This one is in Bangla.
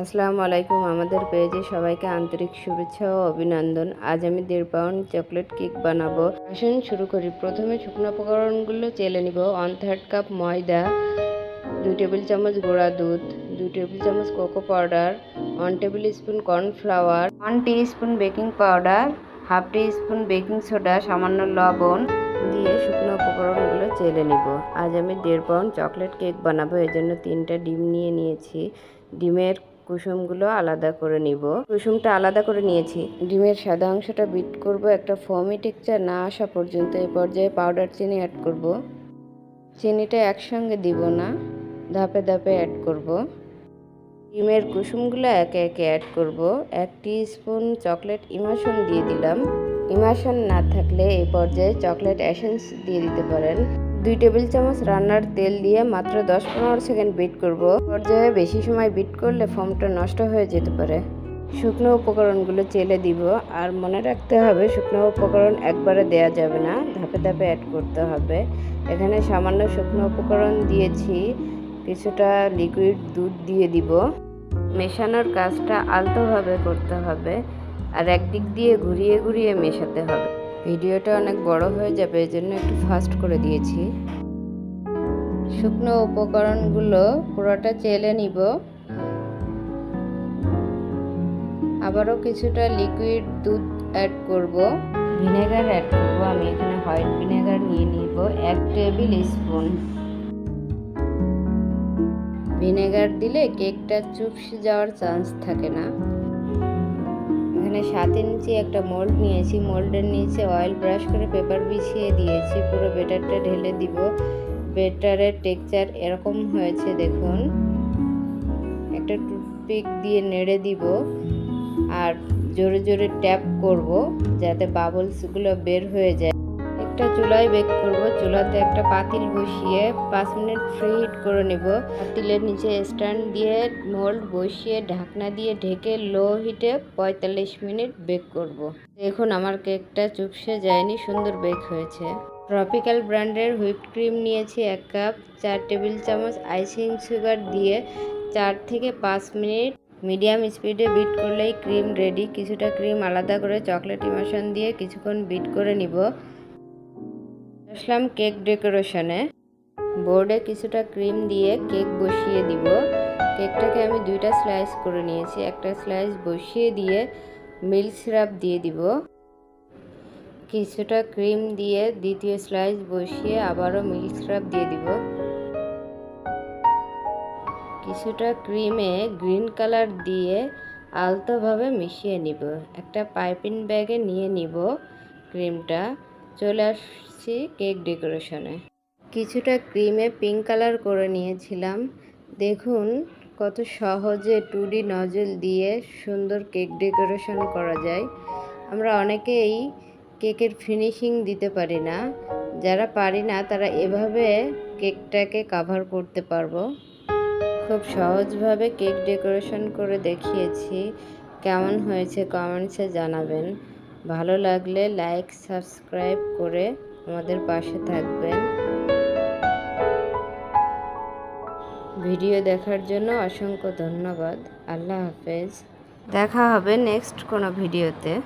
আসসালামু আলাইকুম। আমাদের পেজে সবাইকে আন্তরিক শুভেচ্ছা ও অভিনন্দন। আজ আমি দেড় পাউন্ড চকলেট কেক বানাবো। আসুন শুরু করি। প্রথমে শুকনো উপকরণগুলো চেলে নিব। ওয়ান থার্ড কাপ ময়দা, দুই টেবিল চামচ গুঁড়া দুধ, দুই টেবিল চামচ cocoa powder, one tablespoon cornflour, one teaspoon baking powder, half teaspoon baking soda, সামান্য লবণ দিয়ে শুকনো উপকরণগুলো চেলে নিব। আজ আমি দেড় পাউন্ড চকলেট কেক বানাবো। এর জন্য তিনটা ডিম নিয়ে নিয়েছি। ডিমের কুসুমগুলো আলাদা করে নিব। কুসুমটা আলাদা করে নিয়েছি। ডিমের সাদা অংশটা বিট করব, একটা ফমি টেক্সচার না আসা পর্যন্ত এই পর্যায়ে পাউডার চিনি অ্যাড করব। চিনিটা একসঙ্গে দিব না, ধাপে ধাপে অ্যাড করব। ডিমের কুসুমগুলো একে একে অ্যাড করব। এক স্পুন চকলেট ইমাশন দিয়ে দিলাম। ইমাশন না থাকলে এই পর্যায়ে চকলেট অ্যাসেন্স দিয়ে দিতে পারেন। দুই টেবিল চামচ রান্নার তেল দিয়ে মাত্র দশ পনেরো সেকেন্ড বিট করব। পর্যায়ে বেশি সময় বিট করলে ফোমটা নষ্ট হয়ে যেতে পারে। শুকনো উপকরণগুলো চেলে দিব। আর মনে রাখতে হবে, শুকনো উপকরণ একবারে দেয়া যাবে না, ধাপে ধাপে অ্যাড করতে হবে। এখানে সামান্য শুকনো উপকরণ দিয়েছি, কিছুটা লিকুইড দুধ দিয়ে দিব। মেশানোর কাজটা আলতোভাবে করতে হবে, আর একদিক দিয়ে ঘুরিয়ে ঘুরিয়ে মেশাতে হবে। ভিডিওটা অনেক বড় হয়ে যাবে, এই জন্য একটু ফাস্ট করে দিয়েছি। শুকনো উপকরণগুলো পুরোটা চেলে নিব। আবারও কিছুটা লিকুইড দুধ অ্যাড করব। ভিনেগার অ্যাড করব, আমি এখানে হোয়াইট ভিনেগার নিয়ে নিব, এক টেবিল স্পুন ভিনেগার দিলে কেকটা চুপসে যাওয়ার চান্স থাকে না। এখানে সাত ইঞ্চি একটা মোল্ড নিয়েছি মোল্ডের নিচে অয়েল ব্রাশ করে পেপার বিছিয়ে দিয়েছি, পুরো বেটারটা ঢেলে দিব। বেটারের টেক্সচার এরকম হয়েছে, দেখুন। একটা টুথপিক দিয়ে নেড়ে দিব আর জোরে জোরে ট্যাপ করব যাতে বাবলসগুলো বের হয়ে যায়। একটা চুলায় বেক করব। চুলাতে একটা পাতিল বসিয়ে পাঁচ মিনিট ফ্রি হিট করে নেব। পাতিলের নিচে স্ট্যান্ড দিয়ে মোল্ড বসিয়ে ঢাকনা দিয়ে ঢেকে লো হিটে পঁয়তাল্লিশ মিনিট বেক করব। দেখুন আমার কেকটা চুপসে যায়নি, সুন্দর বেক হয়েছে। ট্রপিক্যাল ব্র্যান্ডের হুইপ ক্রিম নিয়েছি এক কাপ চার টেবিল চামচ আইসিং সুগার দিয়ে চার থেকে পাঁচ মিনিট মিডিয়াম স্পিডে বিট করলেই ক্রিম রেডি কিছুটা ক্রিম আলাদা করে চকলেট ইমোশন দিয়ে কিছুক্ষণ বিট করে নিব। আসলাম কেক ডেকোরেশনে। বোর্ডে কিছুটা ক্রিম দিয়ে কেক বসিয়ে দিব। কেকটাকে আমি দুইটা স্লাইস করে নিয়েছি। একটা স্লাইস বসিয়ে দিয়ে মিল্ক সিরাপ দিয়ে দিব। কিছুটা ক্রিম দিয়ে দ্বিতীয় স্লাইস বসিয়ে আবারও মিল্ক সিরাপ দিয়ে দিব। কিছুটা ক্রিমে গ্রিন কালার দিয়ে আলতোভাবে মিশিয়ে নিব। একটা পাইপিং ব্যাগে নিয়ে নিব ক্রিমটা। চলে আসছি কেক ডেকোরেশনে। কিছুটা ক্রিমে পিঙ্ক কালার করে নিয়েছিলাম। দেখুন, কত সহজে টুডি নজল দিয়ে সুন্দর কেক ডেকোরেশন করা যায়। আমরা অনেকেই কেকের ফিনিশিং দিতে পারি না। যারা পারি না, তারা এভাবে কেকটাকে কাভার করতে পারব। খুব সহজভাবে কেক ডেকোরেশন করে দেখিয়েছি। কেমন হয়েছে কমেন্টসে জানাবেন। ভালো লাগলে লাইক, সাবস্ক্রাইব করে আমাদের পাশে থাকবেন। ভিডিও দেখার জন্য অসংখ্য ধন্যবাদ। আল্লাহ হাফেজ। দেখা হবে নেক্সট কোনো ভিডিওতে।